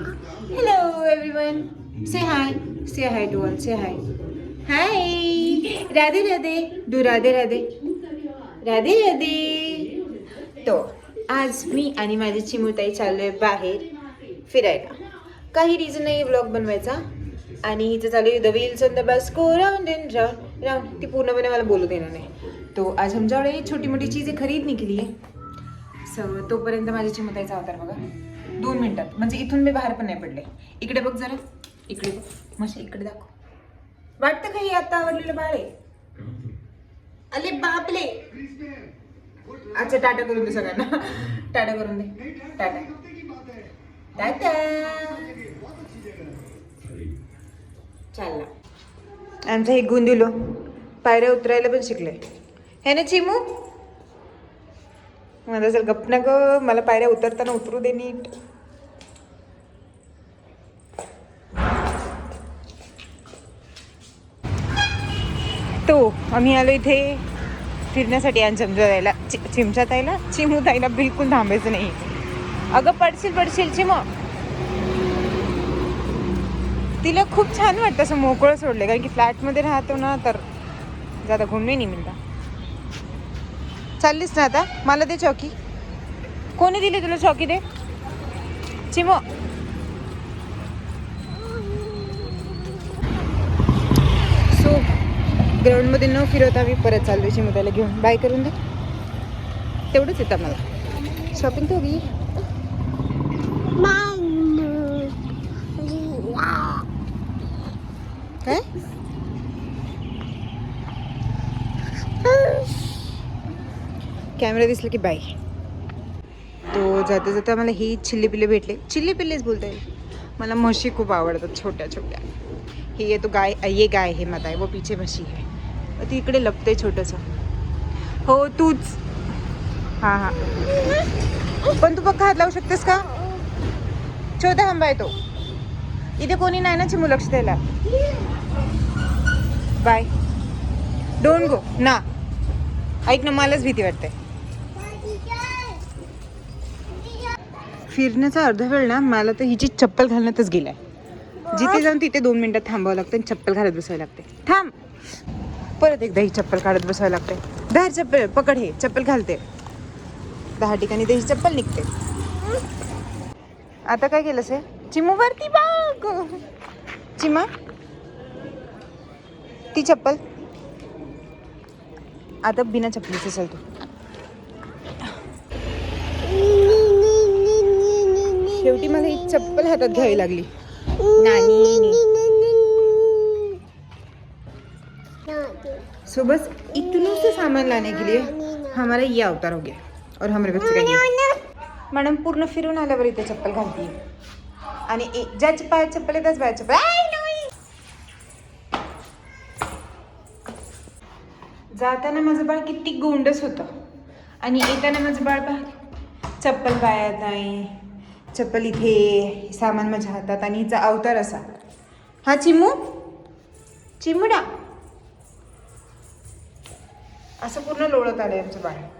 Hello everyone. Say hi. Say hi to all. Say hi. Hi. Radhe Radhe do Radhe Radhe Radhe Radhe तो आज मी आणि माझी चिमुताई आहे बाहेर फिरायला काही रिझन नाही ब्लॉग बनवायचा आणि हिचं चालू आहे the wheels on the bus go round and round round ती पूर्णपणे मला बोलू देणार नाही तो आज आमच्याकडे छोटी मोठी चीजे खरीद निघली आहे सो तोपर्यंत माझ्या चिमुताईचा अवतार बघा दोन मिनिटात. म्हणजे इथून मी बाहेर पण नाही पडले. इकडे बघ जरा. इकडे बघ. मस्त इकडे दाखव. वाटतं काही आता आवडलेलं बाळ आहे? अले बापले. अच्छा टाटा करून दे सगळ्यांना. टाटा करून दे. टाटा. टाटा. चालला. आमचं हे गुंदिलो पायऱ्या उतरायला पण शिकले. हे ना चिमू? मला जर गप ना ग मला पायऱ्या उतरताना उतरू दे नीट. तो आम्ही आलो इथे फिरण्यासाठी आणि चमचा ताईला चि- चिमचा ताईला चिमू ताईला बिलकुल थांबायचं नाही. अगं पडशील पडशील चिम. तिला खूप छान वाटतं असं मोकळं सोडलं कारण की फ्लॅटमध्ये राहतो ना तर जाता घुमणे नाही मिळता चाललीस ना आता? मला दे चौकी. कोणी दिली तुला चौकी दे? चिमो सो ग्राउंडमध्ये न फिरवता मी परत चाललो चिमो त्याला घेऊन. बाय करून दे. तेवढंच येतं मला शॉपिंग तर होगी काय? कॅमेरा दिसला की बाय तो जाता जाता मला ही चिल्ली पिल्ले भेटले. चिल्ली पिल्लेच बोलता येईल. मला म्हशी खूप आवडतात छोट्या छोट्या. की ये तो गाय ये गाय है मत आहे वो पीछे म्हशी आहे ती इकडे लपते छोटंसं। हो तूच। हां हां। पण तू पक्का हात लावू शकतेस का? छोटा आंबा आहे तो. इथे कोणी नाही ना चिमू लक्ष द्यायला? बाय. डोंट गो ना. ऐक ना मलाच भीती वाटते. फिरण्याचा अर्धा वेळ ना मला तर हिची चप्पल घालण्यातच गेलाय. जिथे जाऊन तिथे दोन मिनिटात थांबावं लागतं आणि चप्पल घालत बसावं लागते. थांब. परत एकदा ही चप्पल काढत बसावं लागते. धार चप्पल पकड हे चप्पल घालते. दहा ठिकाणी त्याची चप्पल निघते. आता काय केलंस हे? चिमू वरती बाग चिमा ती चप्पल. आता बिना चप्पलीचं चालतो शेवटी मला ही चप्पल हातात घ्यावी लागली. सो बस इतनों से सामान लाने के लिए हमारा ये अवतार हो गया और हमारे बच्चे का मॅडम पूर्ण फिरून आल्यावर इथे चप्पल घालते आणि ज्या ज्याच्या पायात चप्पल आहे त्याच पायात चप्पल जाताना माझं बाळ किती गोंडस होतं. आणि येताना माझं बाळ पहा चप्पल पायात नाही. चप्पल इथे सामान माझ्या हातात आणि हिचा अवतार असा. हा चिमू? चिमुडा. असं पूर्ण लोळत आलंय आमचं बाळ.